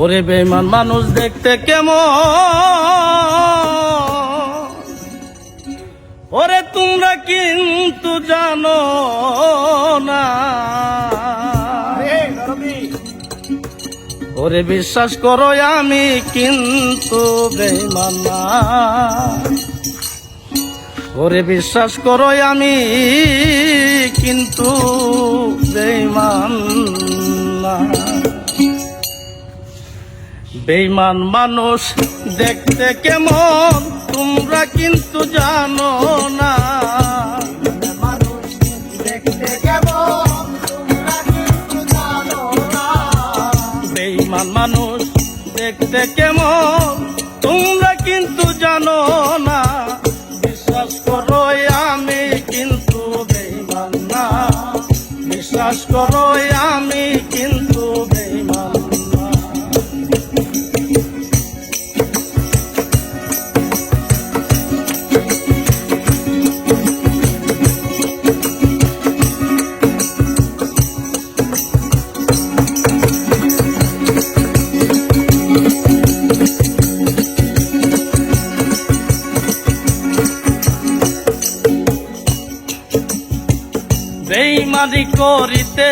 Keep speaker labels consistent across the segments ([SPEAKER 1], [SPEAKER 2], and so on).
[SPEAKER 1] ওরে বেমান মানুষ দেখতে কেমন? ওরে তোমরা কিন্তু জানো না। ওরে বিশ্বাস করো, আমি কিন্তু বেমান ওরে বিশ্বাস করো, আমি কিন্তু বেমান না। বেইমান মানুষ দেখতে কেমন? তোমরা কিন্তু জানো না। বেইমান মানুষ দেখতে কেমন? তোমরা কিন্তু জানো না। বিশ্বাস করো আমি কিন্তু বেইমান না। বিশ্বাস করো আমি কিন্তু বেইমানি করিতে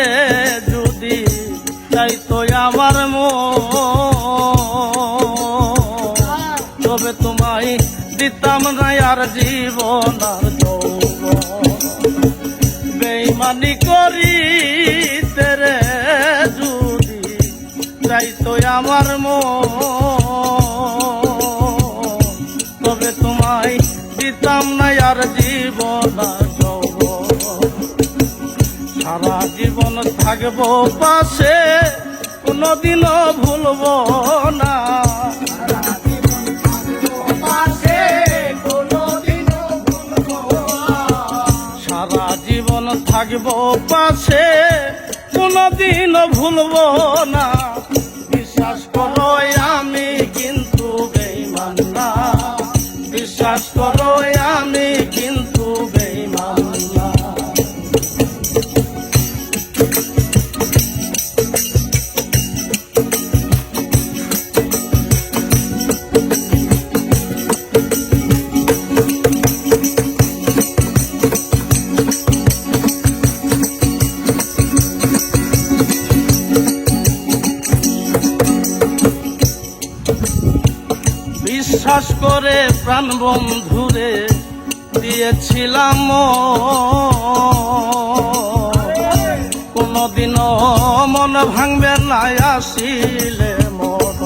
[SPEAKER 1] যদি চাইতো আমার মন তবে তোমায় দিতাম না আর জীবন আর। বেইমানি করিতে রে যদি চাইতো আমার মন তবে তোমায় দিতাম না আর জীবন আর থাকব পাশে কোনোদিনও ভুলব না। সারা জীবন থাকব পাশে কোনোদিনও ভুলবো না। বিশ্বাস করে প্রাণ বন্ধুরে দিয়েছিলাম কোনদিনও মন ভাঙবে না, আসিলে মন।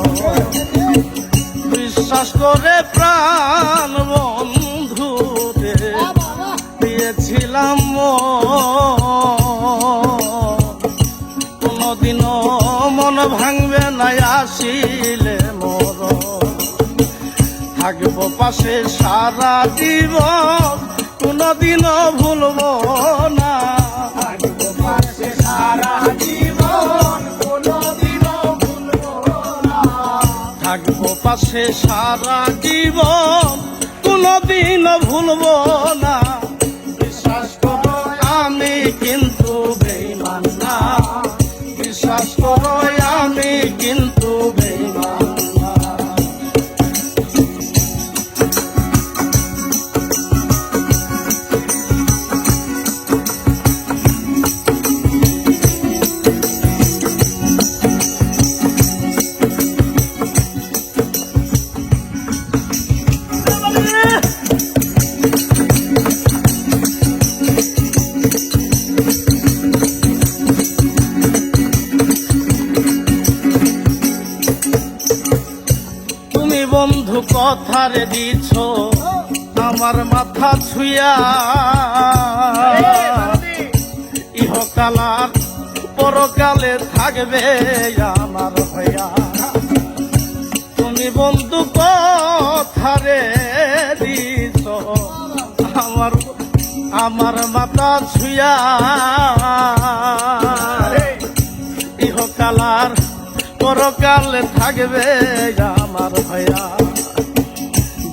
[SPEAKER 1] বিশ্বাস করে প্রাণ বন্ধুরে দিয়েছিলাম কোনদিনও থাকব পাশে সারা জীবন কোনদিনও ভুলব না। থাকব পাশে সারা জীবন কোনদিনও ভুলব না। বিশ্বাস বন্ধু কথারে দিছ, আমার মাথা ছুঁয়া। ইহকালার পরকালে থাকবে আমার হইয়া। তুমি বন্ধু কথারে দিছ, আমার আমার মাথা ছুঁয়া। ইহকালার পরকালে থাকবে আমার ভাইয়া।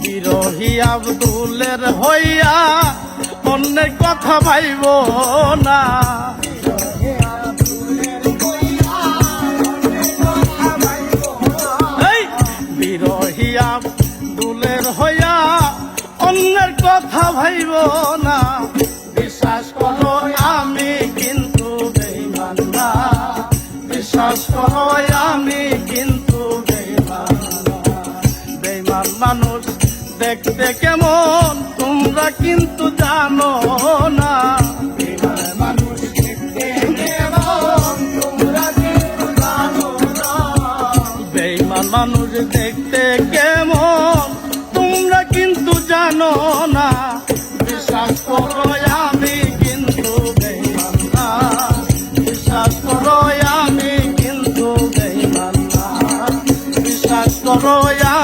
[SPEAKER 1] বিরোহী আব্দুলের হইয়া অন্যের কথা পাইব না। কথা ভাইব না। বিশ্বাস করো, আমি কিন্তু বিশ্বাস করো, আমি দেখতে কেমন? তোমরা কিন্তু জানো না। বেইমান মানুষ দেখতে কেমন? তোমরা কিন্তু জানো না। বিশ্বাস করো আমি কিন্তু বিশ্বাস করো আমি কিন্তু বেইমান বিশ্বাস করো আমি